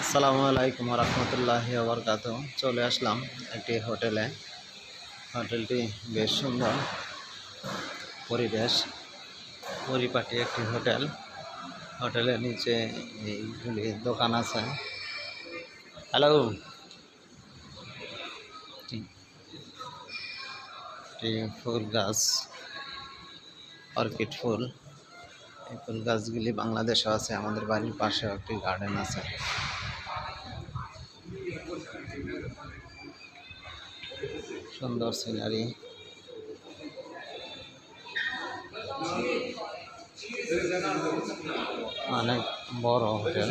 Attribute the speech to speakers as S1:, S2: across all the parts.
S1: আসসালামু আলাইকুম রহমতুল্লাহ বরকাত চলে আসলাম একটি হোটেলে। হোটেলটি বেশ সুন্দর পরিবেশ, পরিপাটি একটি হোটেল। হোটেলের নিচে এইগুলি দোকান আছে। হ্যালো? ফুল গাছ, অর্কিড ফুল। এই ফুল গাছগুলি বাংলাদেশেও আছে, আমাদের বাড়ির পাশেও একটি গার্ডেন আছে। সুন্দর সিনারি অনেক বড় হোটেল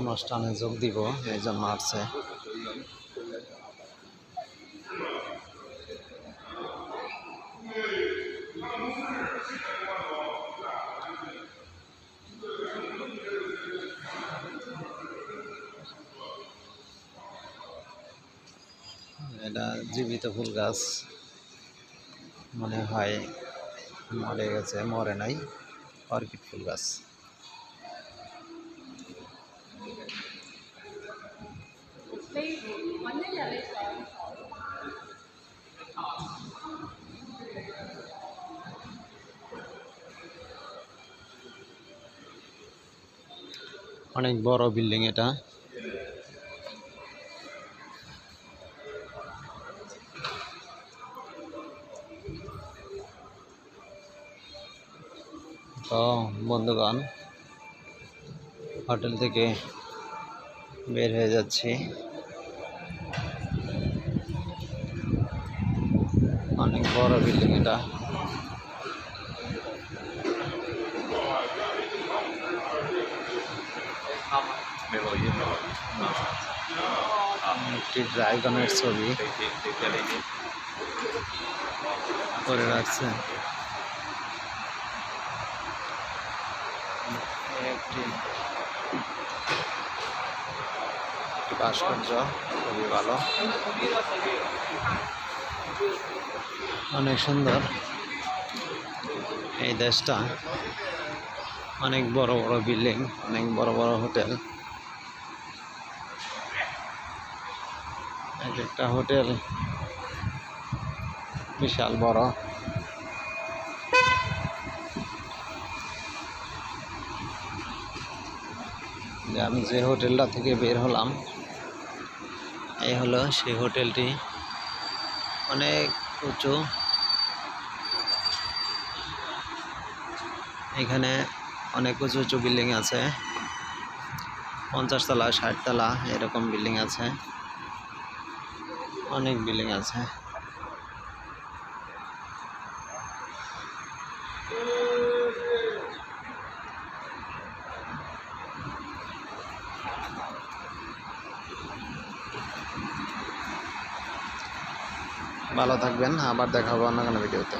S1: অনুষ্ঠানে যোগ দিব এই জন্য আসছে। এটা জীবিত ফুল গাছ মনে হয় মরে গেছে, মরে নাই, অর্কিড ফুল গাছ। অনেক বড় বিল্ডিং এটা। তো বন্ধুগণ, হোটেল থেকে বের হয়ে যাচ্ছি। অনেক বড় বিল্ডিং এটা। একটি ড্রাইগনের ছবি করে রাখছে। খুবই ভালো। অনেক সুন্দর। এই দেশটা অনেক বড় বড় বিল্ডিং, অনেক বড় বড় হোটেল। এক একটা হোটেল বিশাল বড়। যে আমি যে হোটেলটা থেকে বের হলাম, এই হলো সেই হোটেলটি। অনেক উঁচু। এখানে অনেক উঁচু উঁচু বিল্ডিং আছে। পঞ্চাশ তলা ষাট তলা এরকম বিল্ডিং আছে। অনেক বিল্ডিং আছে। ভালো থাকবেন আবার দেখা হবে অন্য কোনো ভিডিওতে।